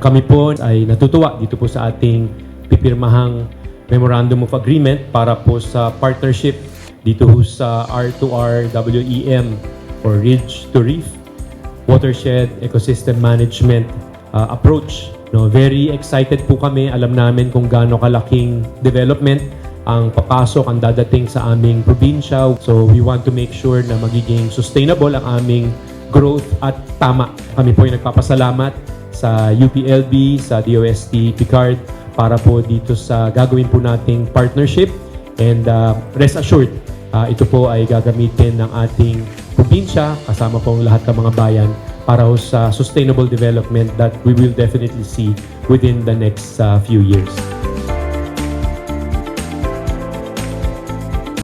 kami po ay natutuwa dito po sa ating pipirmahang Memorandum of Agreement para po sa partnership dito ho sa R2R WEM or Ridge to Reef watershed ecosystem management uh, approach. No, very excited po kami. Alam namin kung gaano kalaking development ang papasok, ang dadating sa aming probinsya. So we want to make sure na magiging sustainable ang aming growth at tama. Kami po ay nagpapasalamat sa UPLB, sa DOST Picard para po dito sa gagawin po nating partnership and uh, rest assured uh, ito po ay gagamitin ng ating probinsya kasama po ang lahat ng mga bayan para ho sa sustainable development that we will definitely see within the next uh, few years.